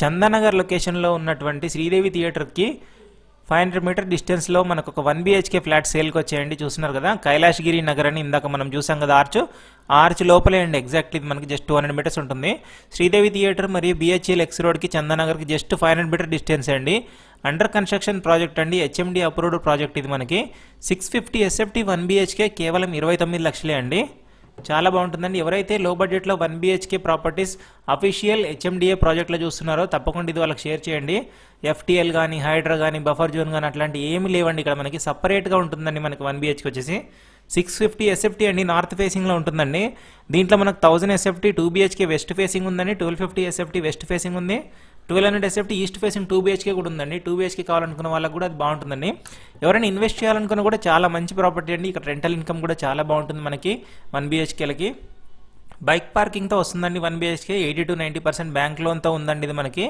చందానగర్ లొకేషన్లో ఉన్నటువంటి శ్రీదేవి థియేటర్కి ఫైవ్ హండ్రెడ్ మీటర్ డిస్టెన్స్లో మనకు ఒక వన్ బీహెచ్కే ఫ్లాట్ సేల్కి వచ్చాయండి. చూస్తున్నారు కదా కైలాసగిరి నగర్ అని ఇందాక మనం చూసాం కదా ఆర్చ్. ఆర్చ్ లోపలే అండి ఎగ్జాక్ట్లీ ఇది మనకి జస్ట్ టూ హండ్రెడ్ మీటర్స్ ఉంటుంది. శ్రీదేవి థియేటర్ మరియు బిహెచ్ఎల్ ఎక్స్ రోడ్కి చందానగర్కి just five hundred meter distance అండి. అండర్ కన్స్ట్రక్షన్ ప్రాజెక్ట్ అండి హెచ్ఎండి అప్రూవ్డ్ ప్రాజెక్ట్ ఇది మనకి. Six fifty SFT one BHK కేవలం ఇరవై తొమ్మిది లక్షలే అండి. చాలా బాగుంటుందండి. ఎవరైతే లో బడ్జెట్లో one BHK properties official HMDA ప్రాజెక్ట్లో చూస్తున్నారో తప్పకుండా ఇది వాళ్ళకి షేర్ చేయండి. ఎఫ్టీఎల్ కానీ హైడ్రా కానీ బఫర్ జోన్ కానీ అట్లాంటి ఏమి లేవండి. ఇక్కడ మనకి సపరేట్గా ఉంటుందండి మనకి వన్ బీహెచ్కి వచ్చేసి. సిక్స్ ఫిఫ్టీ ఎస్ఎఫ్టీ అండి నార్త్ ఫేసింగ్లో ఉంటుందండి. దీంట్లో మనకు thousand SFT two BHK west facing ఉందండి twelve fifty SFT west facing ఉంది. Twelve hundred SFT east facing two BHK కూడా ఉందండి. టూ బీహెచ్కే కావాలనుకున్న వాళ్ళకి కూడా అది బాగుంటుందండి. ఎవరైనా ఇన్వెస్ట్ చేయాలనుకున్న కూడా చాలా మంచి ప్రాపర్టీ అండి. ఇక్కడ రెంటల్ ఇన్కమ్ కూడా చాలా బాగుంటుంది మనకి వన్ బీహెచ్కేలకి బైక్ పార్కింగ్తో వస్తుందండి one BHK eighty to ninety percent bank లోన్తో ఉందండి ఇది మనకి.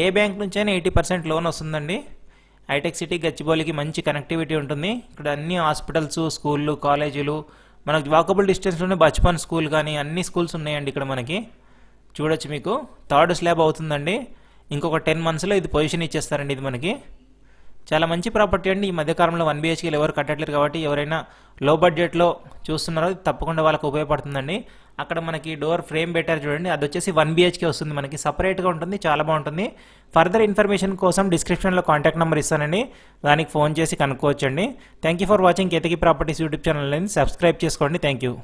ఏ బ్యాంక్ నుంచైనా ఎయిటీ పర్సెంట్ లోన్ వస్తుందండి. హైటెక్ సిటీ గచ్చిబౌలికి మంచి కనెక్టివిటీ ఉంటుంది. ఇక్కడ అన్ని హాస్పిటల్స్ స్కూళ్ళు కాలేజీలు మనకు వాకబుల్ డిస్టెన్స్లోనే బచ్పన్ స్కూల్ కానీ అన్ని స్కూల్స్ ఉన్నాయండి ఇక్కడ మనకి. చూడొచ్చు మీకు. థర్డ్ స్లాబ్ అవుతుందండి. ఇంకొక టెన్ మంత్స్లో ఇది పొజిషన్ ఇచ్చేస్తారండి ఇది మనకి. చాలా మంచి ప్రాపర్టీ అండి. ఈ మధ్యకాలంలో వన్ బీహెచ్కేలు ఎవరు కట్టట్లేదు కాబట్టి ఎవరైనా లో బడ్జెట్లో చూస్తున్నారో తప్పకుండా వాళ్ళకి ఉపయోగపడుతుందండి. అక్కడ మనకి డోర్ ఫ్రేమ్ పెట్టారు చూడండి. అది వచ్చేసి వన్ బీహెచ్కే వస్తుంది మనకి. సపరేట్గా ఉంటుంది. చాలా బాగుంటుంది. ఫర్దర్ ఇన్ఫర్మేషన్ కోసం డిస్క్రిప్షన్లో కాంటాక్ట్ నెంబర్ ఇస్తానండి. దానికి ఫోన్ చేసి కనుక్కోవచ్చండి. Thank you for watching Ketaki properties YouTube ఛానల్ని సబ్స్క్రైబ్ చేసుకోండి. Thank you